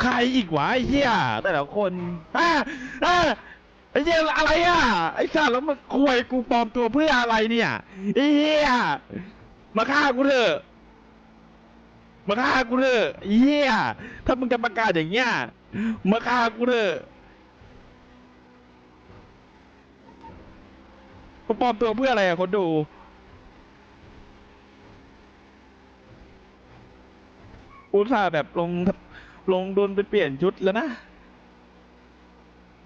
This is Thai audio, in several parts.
ใครอีกวะไอ้เหี้ยแต่ละคนอะอะไอ้เหี้ยอะไรอะไอ้สัตว์แล้วมันควยกูปลอมตัวเพื่ออะไรเนี่ยไอ้เหี้ยมาฆ่ากูเถอะมาฆ่ากูเถอะไอ้เหี้ยถ้ามึงจะประกาศอย่างเงี้ยมาฆ่ากูเถอะกูปลอมตัวเพื่ออะไรอะคนดูอุตส่าห์แบบลง ลงโดนไปเปลี่ยนชุดแล้วนะ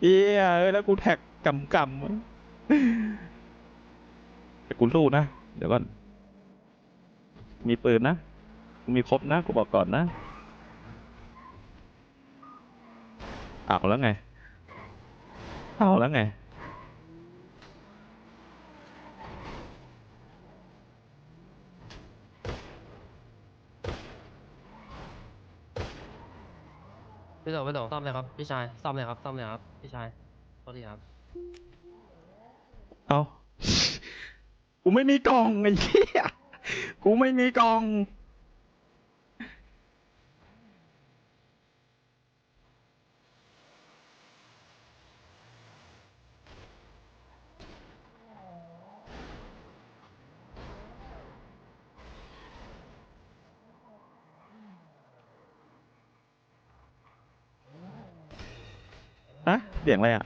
เอ้ยเอ้ยแล้วกูแท็กกำกำแต่กูสู้นะ เดี๋ยวก่อน มีปืนนะ มีครบนะ กูบอกก่อนนะเอาแล้วไงเอาแล้วไง ไม่ตกซ่อมเลยครับพี่ชายซ่อมเลยครับซ่อมเลยครับพี่ชายโทษทีครับเอากูไม่มีกล่องไอ้เหี้ยกูไม่มีกล่อง ฮะเสียงอะไรอะ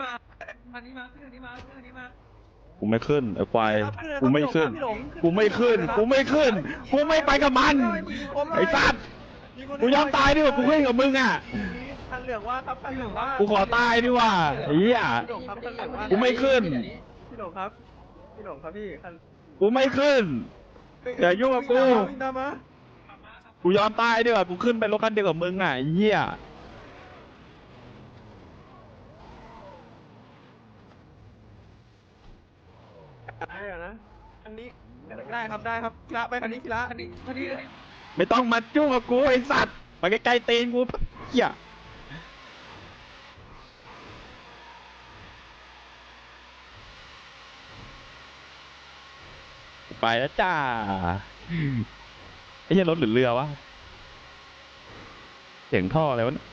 มามานี่มาขึ้นอันนี้มาขึ้นอันนี้มา กูไม่ขึ้นไอ้ควายครับขึ้นเลยครับกูไม่ขึ้นพี่หลงกูไม่ขึ้น กูไม่ขึ้น กูไม่ไปกับมัน ไอ้สัตว์ กูยอมตายดีกว่ากูขึ้นกับมึงอะคันเหลืองว่าครับคันเหลืองว่ากูขอตายดีกว่าไอ้เหี้ยพี่หลงครับคันเหลืองว่ากูไม่ขึ้น พี่หลงครับ พี่หลงครับพี่คันกูไม่ขึ้น อย่ายุ่งกับกู วิ่งตามมากูยอมตายดีกว่ากูขึ้นไปรถคันเดียวกับมึงอะไอ้เหี้ยได้เหรอนะ อันนี้ได้ครับได้ครับกีฬาไปคันนี้กีฬาคันนี้คันนี้ ไม่ต้องมาจุ้งกับกูไอสัตว์ไปไกล้ๆตีนกูเหี้ยไปแล้วจ้าไอ้เหี้ยรถหรือเรือวะ เสียงท่ออะไรวะเนี่ย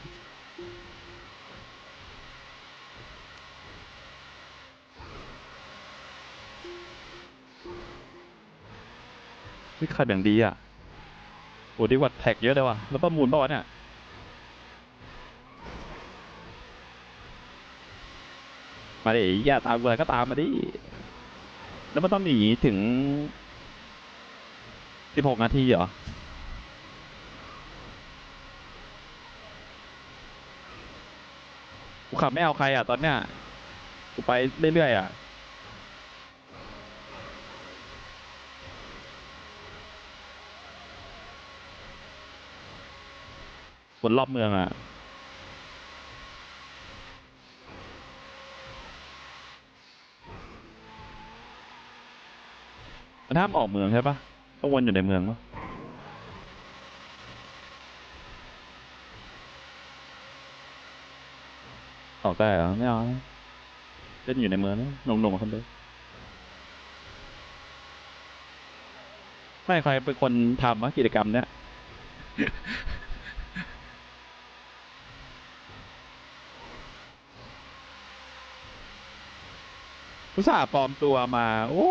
วิขัดอย่างดีอะ โอ้ดีกว่าแท็กเยอะเลยว่ะ แล้วประมูลป่าวะเนี่ยมาดิอย่าตามกูอะไรก็ตามมาดิ แล้วมันต้องหนีถึงสิบหกนาทีเหรอ กูขับไม่เอาใครอะตอนเนี้ย กูไปเรื่อยๆอะ วนรอบเมืองอะ มันห้ามออกเมืองใช่ปะต้องวนอยู่ในเมืองปะออกได้เหรอไม่เอาเล่นอยู่ในเมืองนะหนุ่มๆคนเดียวไม่ใครเป็นคนทำวะกิจกรรมเนี้ย ผู้สาห์ปลอมตัวมา โอ้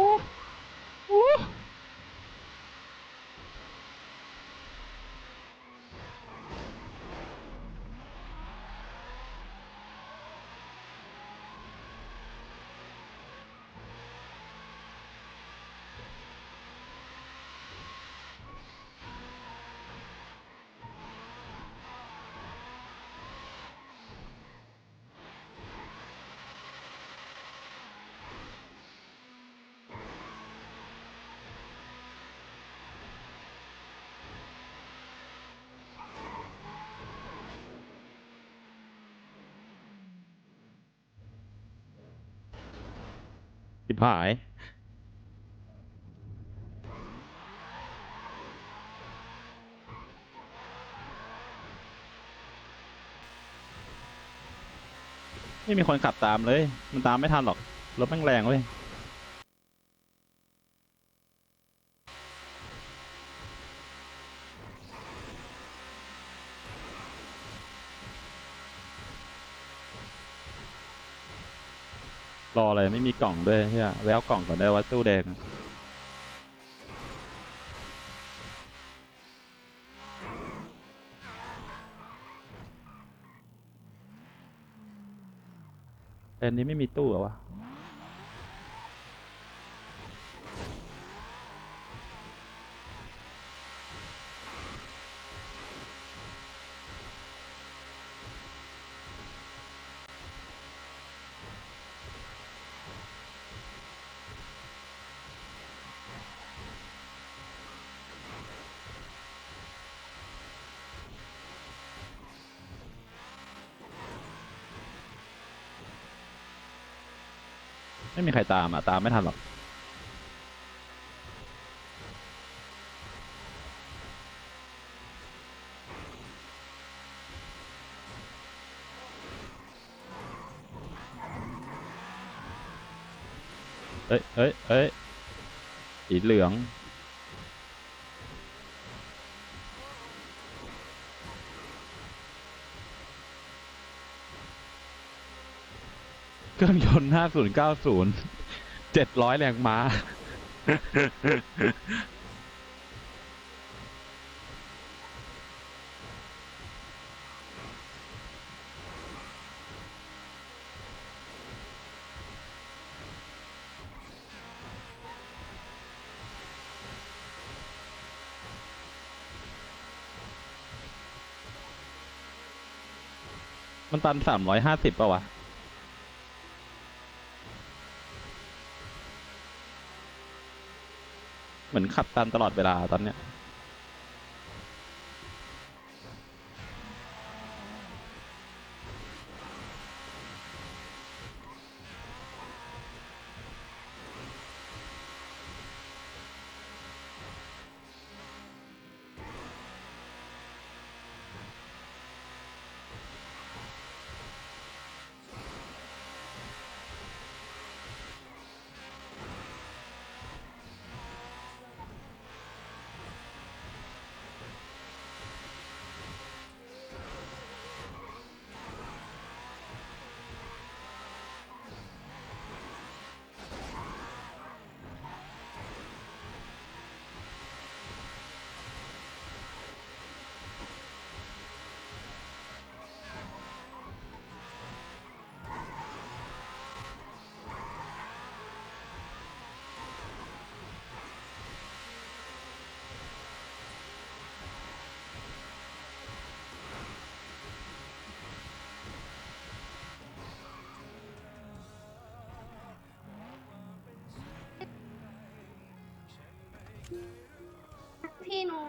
ิบหาย ไม่มีคนขับตามเลย มันตามไม่ทันหรอก รถแม่งแรงเว้ย รออะไรไม่มีกล่องด้วยเฮียแววกล่องก่อนได้ว่าตู้แดงแต่อันนี้ไม่มีตู้เหรอวะ ไม่มีใครตามอะ ตามไม่ทันหรอก เอ้ยเอ้ยเอ้ยสีเหลือง เครื่องยนต์ 5090 700 แรงม้า มันตัน 350ป่าวะ เหมือนขับตันตลอดเวลาตอนเนี้ย พี่หนู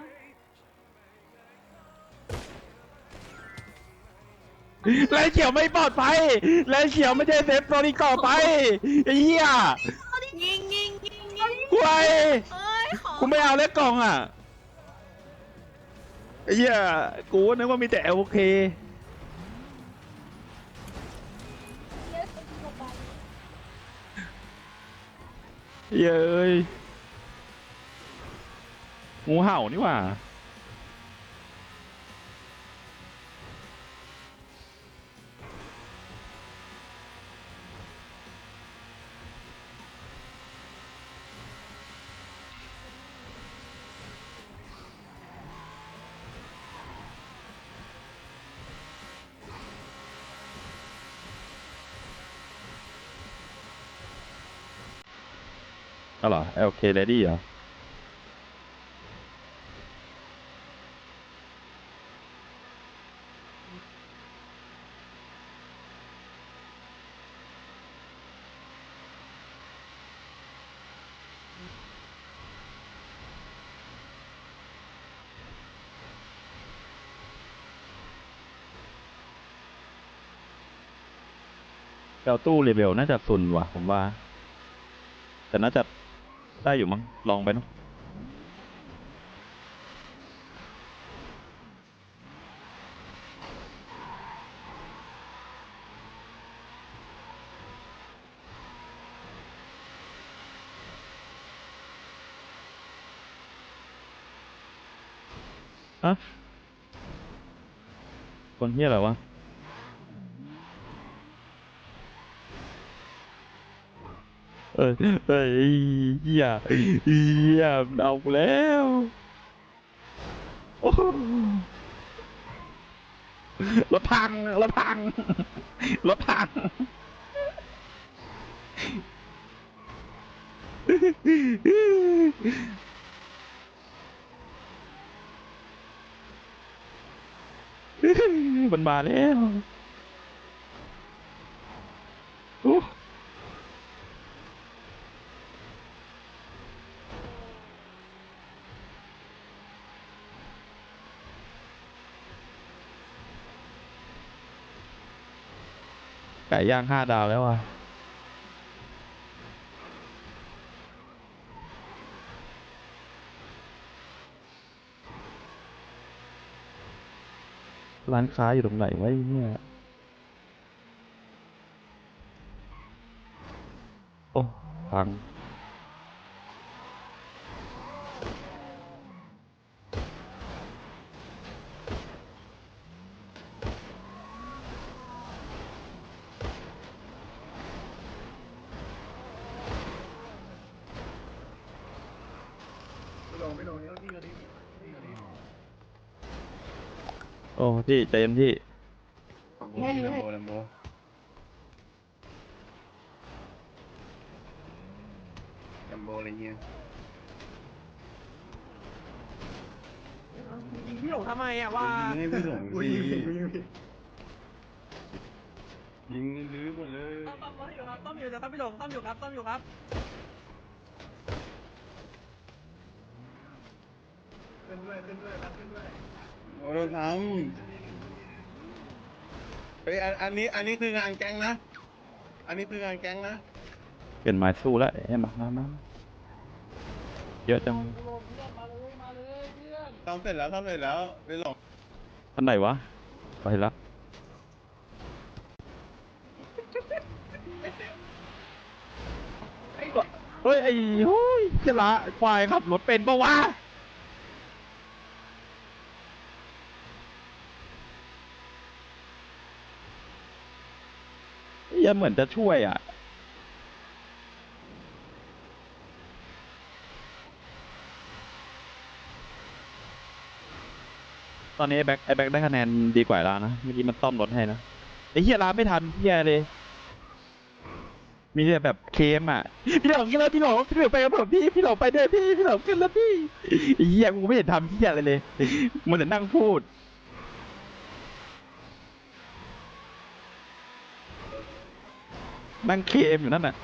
แลนเขียวไม่ปลอดภัยแลนเขียวไม่ใช่เซฟโซนอีกต่อไปไอ้เหี้ยยิงยิงยิงยิงควยเอ้ยขอกูไม่เอาเล็กกล่องอะไอ้เหี้ยกูนึกว่ามีแต่โอเคเย้ย งูเห่านี่หว่า อ๋อเหรอ LK Ready เหรอ เราตู้เรเบลน่าจะสุนว่ะ ผมว่า แต่น่าจะได้อยู่มั้ง ลองไปเนาะอะคนเฮียอะไรวะ เออเอ้ยเฮียเฮียมันเอาแล้วรถพังรถพังรถพังมันมาแล้ว ก่ย่างห้าดาวแล้วอะร้านค้าอยู่ตรงไหนวะไอ้เนี่ย โอ้พัง ไม่ลงไม่ลงนี่นี่นี่นี่ โอ้พี่เต็มที่ ให้ให้ ลัมโบลัมโบอะไรเงี้ย ยิงพี่หลงทำไมอะว่า ยิงให้พี่หลง อุ้ย สิ ยิงยิงยิง ยิงลื้อหมดเลย ต้อมต้อมอยู่ครับต้อมอยู่แต่ต้อมพี่หลงต้อมอยู่ครับต้อมอยู่ครับขึ้นด้วยขึ้นด้วยครับขึ้นด้วย โอ้เราทำเฮ้ยอันอันนี้ อันนี้คืองานแก๊งนะ อันนี้คืองานแก๊งนะเปลี่ยนไม้สู้แล้วเอ้ยมามามาเยอะจังทำเสร็จแล้วทำเสร็จแล้วไปหลงท่านไหนวะ ไปละเฮ้ยไอ้โอ้ยจะละควายขับรถเป็นปะวะ ยังเหมือนจะช่วยอะ ตอนนี้ไอ้แบ็คไอ้แบ็คได้คะแนนดีกว่าล้วนะ เมื่อกี้มันซ่อมรถให้นะไอ้เฮียร้านไม่ทันเฮียเลย มีแต่แบบเคมอะ พี่หลงขึ้นแล้วพี่หลงพี่หลงไปกับผมพี่ พี่หลงไปด้วยพี่ พี่หลงขึ้นแล้วพี่เฮียกูไม่เห็นทำเฮียอะไรเลย มันแต่นั่งพูด นั่งเคมอยู่นั่นน่ะ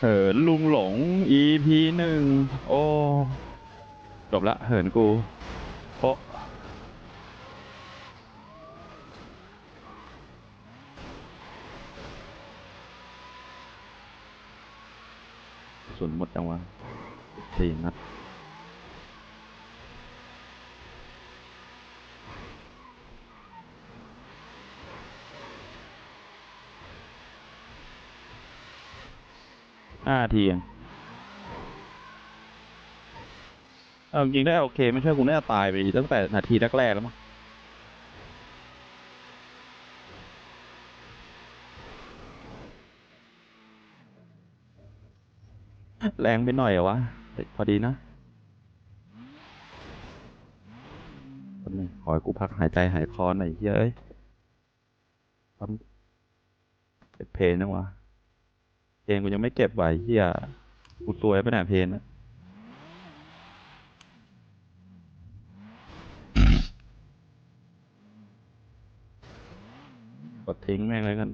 เหินลุงหลง EP หนึ่ง โอ้ จบละ เหินกู ส่วนหมดจังวะสี่นัดห้าทีเองเอาจริงได้โอเค ไม่ใช่กูน่าจะตายไปตั้งแต่นาทีแรกๆแล้วมั้ง แรงไปหน่อยเหรอวะพอดีนะแป๊บนึงขอให้กูพักหายใจหายคอหน่อยเฮ้ยเอ้ยทำเป็นเพลงนะวะเพลงกูยังไม่เก็บไหวเฮียกูซวยไปไหนเพลงนะกดทิ้งแม่งเลยกัน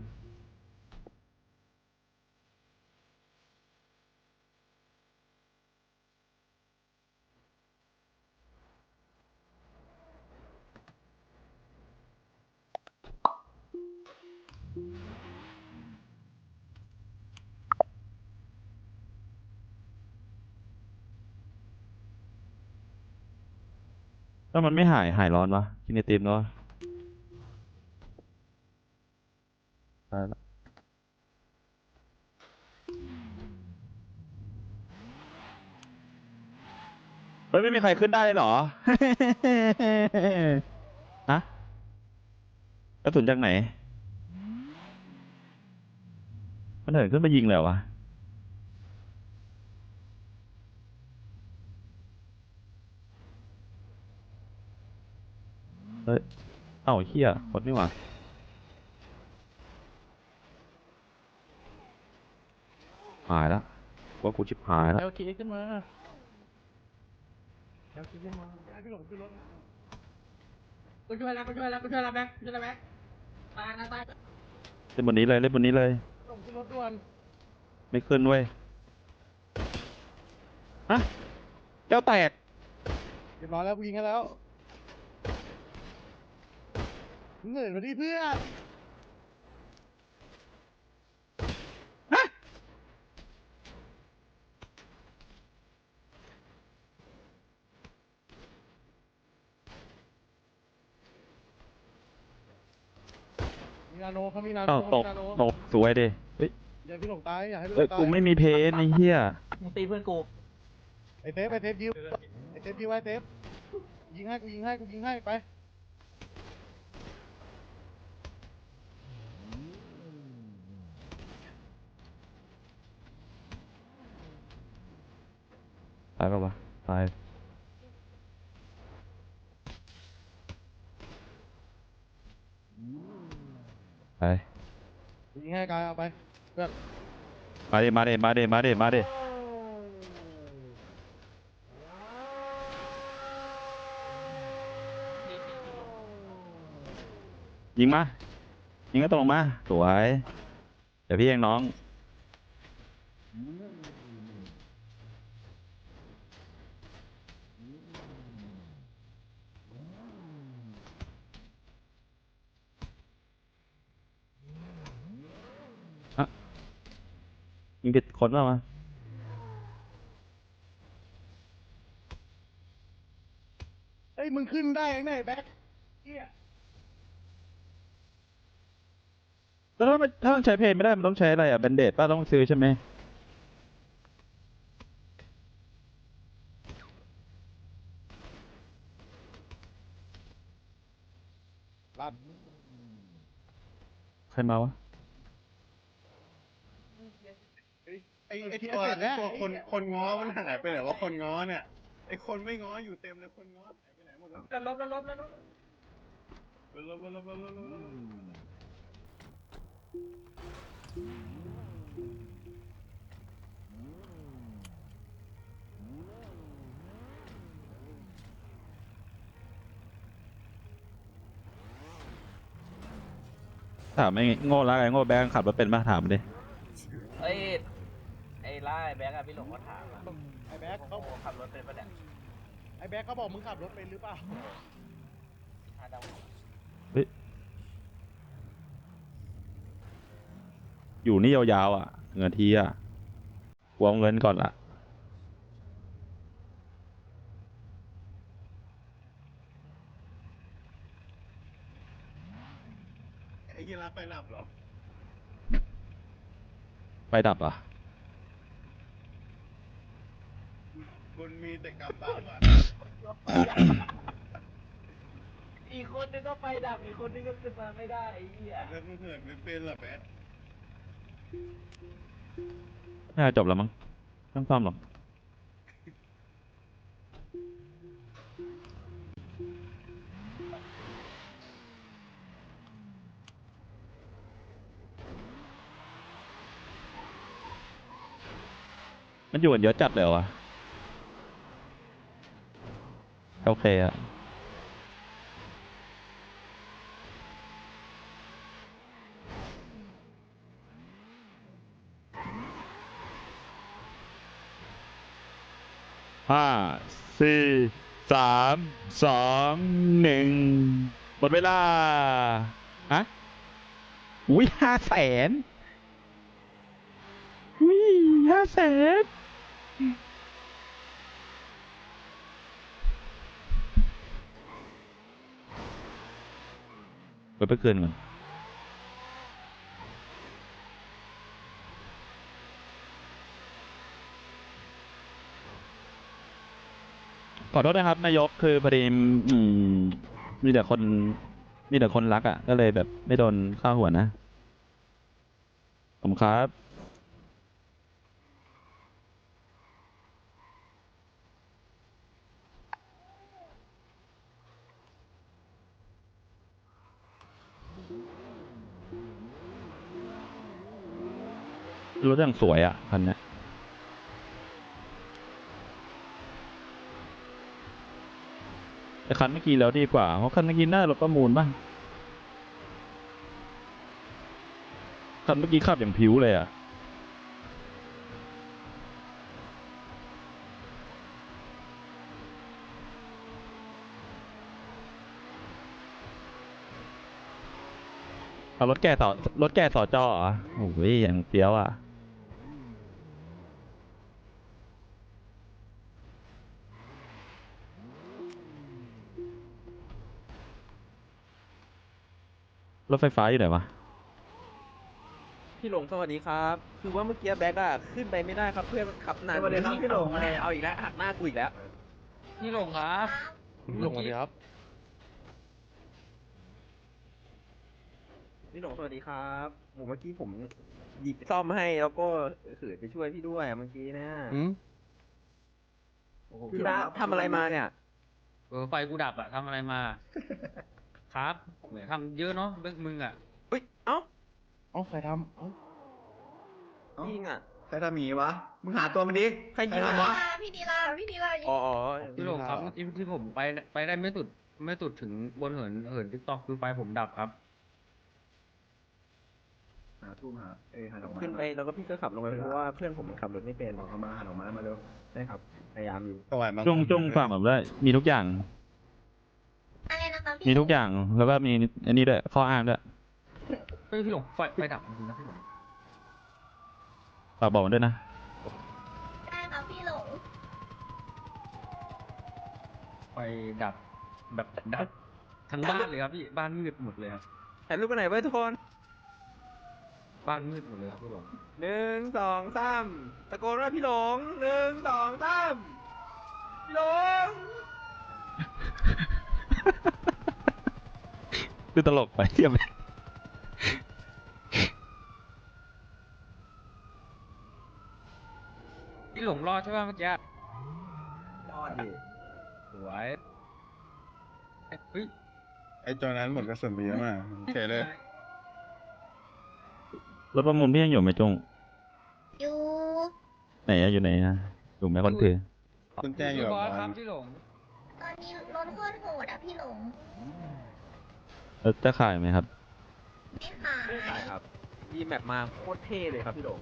ถ้ามันไม่หายหายร้อนวะกินไอติมเนาะตายละเฮ้ยไม่มีใครขึ้นได้เลยเหรอ ฮะกระสุนจากไหน มันเหินขึ้นมายิงเลยวะ เฮ้ย เอ้าเฮียคนนี่หว่าหายแล้วว่ากูชิบหายแล้วเอลคีขึ้นมาเอลคีขึ้นมาพี่หลงขึ้นรถกูช่วยแล้วกูช่วยแล้วกูช่วยแล้วแบ็คช่วยแล้วแบ็คตายนะตายเล่นบนนี้เลยเล่นบนนี้เลยหลงขึ้นรถด่วนไม่ขึ้นเว้ยฮะแก้วแตกเรียบร้อยแล้วกูยิงให้แล้ว เหนื่อยมาดิเพื่อนมีนาโนเขามีนาโนเอ้าตเขากมีนาโนตกสวยดิเฮ้ยอย่าพี่หลงตายอย่าให้พี่หลเอ้ยงตายกูไม่มีเพนไอ้เหี้ยมึงตีเพื่อนกูไอเทปไอเทปยิวไอเทปยิวไอเทปยิงให้กูยิงให้กูยิงให้ไปายปะวะตายไปยิงให้กายเอาไปเพื่อนมาดิมาดิมาดิมาดิมาดิยิงมา ยิงก็ตรงมา สวย เดี๋ยวพี่เองน้อง ยิงผิดคนเปล่าวะเอ้ยมึงขึ้นได้ยังไงแบ็คเฮียแล้วถ้ามันถ้ามันใช้เพลงไม่ได้มันต้องใช้อะไรอะแบนเดดป้าต้องซื้อใช่ไหมรัดใครมาวะ ไอไอตัวตัวคนคนง้อมันหายไปไหนว่าคนง้อเนี่ยไอคนไม่ง้ออยู่เต็มเลยคนง้อหายไปไหนหมดแล้วแล้วลบแล้วลบแล้วลบไปแล้วไปแล้วไปแล้วไปแล้วถามไอ้โง่ละไอ้โง่แบงค์ขับรถเป็นปะถามมันดิ เอ้ยไอ้ล่าไอ้ แบ็กอะพี่หลงก็ถามอะไอแบ็คเขาโอ้ขับรถเป็นปะเนี่ยไอแบ็คเขาบอกมึงขับรถเป็นหรือเปล่าฮาดาวเฮ้ยอยู่นี่ยาวๆอะเงินทีอะกวงเงินก่อนละไอ้ยีราฟไปหลับเหรอไฟดับอะ คุณมีแต่กรรมบาปอะอีกคนนึงก็ไฟดับอีกคนนึงก็ขึ้นมาไม่ได้ไอ้เหี้ยแล้วมึงเหินไม่เป็นเหรอแบ็คน่าจะจบแล้วมั้งไม่ต้องซ่อมหรอกมันอยู่กันเยอะจัดเลยเหรอวะ โอเคอะห้าสี่สามสองหนึ่งหมดเวลาฮะอุ้ยห้าแสนอุ้ยห้าแสน ไปไปคืนก่อนขอโทษนะครับ นายกคือพอดีอืมมีแต่คน มีแต่คนรักอะ่ะ ก็เลยแบบไม่โดนข้าหัวนะผมครับ รถอย่างสวยอะ่ะคันนี้แต่คันเมื่อกี้แล้วดีกว่า เพราะคันเมื่อกี้น่ารถประมูลบ้างคันเมื่อกี้ขับอย่างผิวเลยอะ่ะเอารถแก่ต่อรถแก่สอจอเหรอโอ้ยอย่างเฟี้ยวอะ ถไฟฟ้าอยู่ไหนวะ พี่หลงสวัสดีครับ คือว่าเมื่อกี้แบ็กอะขึ้นไปไม่ได้ครับเพื่อนขับนานสวัสดีครับพี่หลง เอาอีกแล้วหักหน้ากูอีกแล้ว พี่หลงครับลงมาดีครับ พี่หลงสวัสดีครับผมเมื่อกี้ผมหยิบซ่อมให้แล้วก็เขือไปช่วยพี่ด้วยเมื่อกี้นะพี่ดาทำอะไรมาเนี่ย เออไฟกูดับอะทำอะไรมา ครับเหมือน ทำเยอะเนาะเรื่องมึงอะเฮ้ย เอ้าเอ้าใครทำเอ้าเอ้ายิงอะใครทำหมีวะ มึงหาตัวมันดิใครยิงทำวะ พี่ดีลาพี่ดีลายิงอ๋อพี่หลงครับที่ที่ผมไปไปได้ไม่สุดไม่สุดถึงบนเหินเหินทิกตอกคือไฟผมดับครับ หาทูบหา เอ้ยหาดอกไม้ขึ้นไปแล้วก็พี่ก็ขับลงไปเพราะว่าเพื่อนผมมันขับรถไม่เป็นบอกเขามาหาดอกไม้มาเร็วใช่ครับ พยายามอยู่สวัสดีจงจงฝากแบบได้มีทุกอย่าง อะไรนะคะพี่ มีทุกอย่างแล้วก็มีอันนี้ด้วยข้ออ้างด้วยเฮ้ยพี่หลงไฟไฟดับจริงๆนะพี่หลงฝากบอกมันด้วยนะ ได้ครับพี่หลงไฟดับแบบดับทั้งบ้านเลยครับพี่บ้านมืดหมดเลยครับถ่ายรูปกันไหนอยเว้ยทุกคนบ้านมืดหมดเลยครับพี่หลงหนึ่งสองสามตะโกนว่าพี่หลงหนึ่งสองสามพี่หลง ดูตลกไปเทียบพี่หลงรอดใช่ป่ะเมื่อกี้รอดดิสวยเฮ้ยไอ้ตัวนั้นหมดกระสุนไปเยอะมากโอเคเลยรถประมูลพี่ยังอยู่ไหมจงอยู่ไหนอะอยู่ไหนอะอยู่ไหมคนถือคุณแจ้งอยู่พี่กับบออสครับลพี่หลง ตอนนี้รถโคตรโหดอะพี่หลง แล้วจะขายไหมครับ ไม่ขาย ใช่ครับดีแมปมาโคตรเท่เลยครับพี่หลง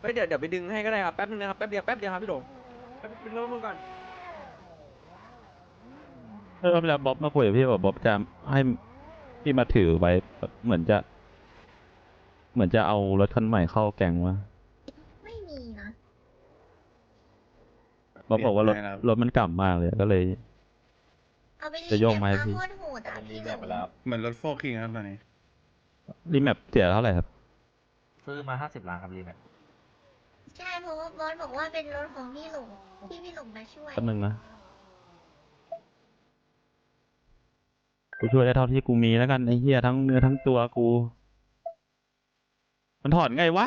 เฮ้ยเดี๋ยวเดี๋ยวไปดึงให้ก็ได้ครับแป๊บนึงนะครับแป๊บเดียวแป๊บเดียวครับพี่หลงแป๊บดึงรถมึงก่อนเออเวลาบ๊อบมาคุยกับพี่บอกบ๊อบจะให้พี่มาถือไว้แบบเหมือนจะ เหมือนจะเอารถคันใหม่เข้าแกงวะไม่มีนะ บ๊อบบอกว่ารถรถมันกลับมากเลยก็เลย เอาไปรีจะโยกไหมแมปพี่ โคตรโหดอะพี่หลงเหมือนรถโฟกิงครับตอนนี้รีแมปเสียเท่าไหร่ครับซื้อมาห้าสิบล้านครับรีแมปใช่เพราะว่าบอสบอกว่าเป็นรถของพี่หลงที่พี่หลงมาช่วยแป๊บนึงนะ กูช่วยได้เท่าที่กูมีแล้วกันไอ้เหี้ยทั้งเนื้อทั้งตัวกู มันถอนไงวะ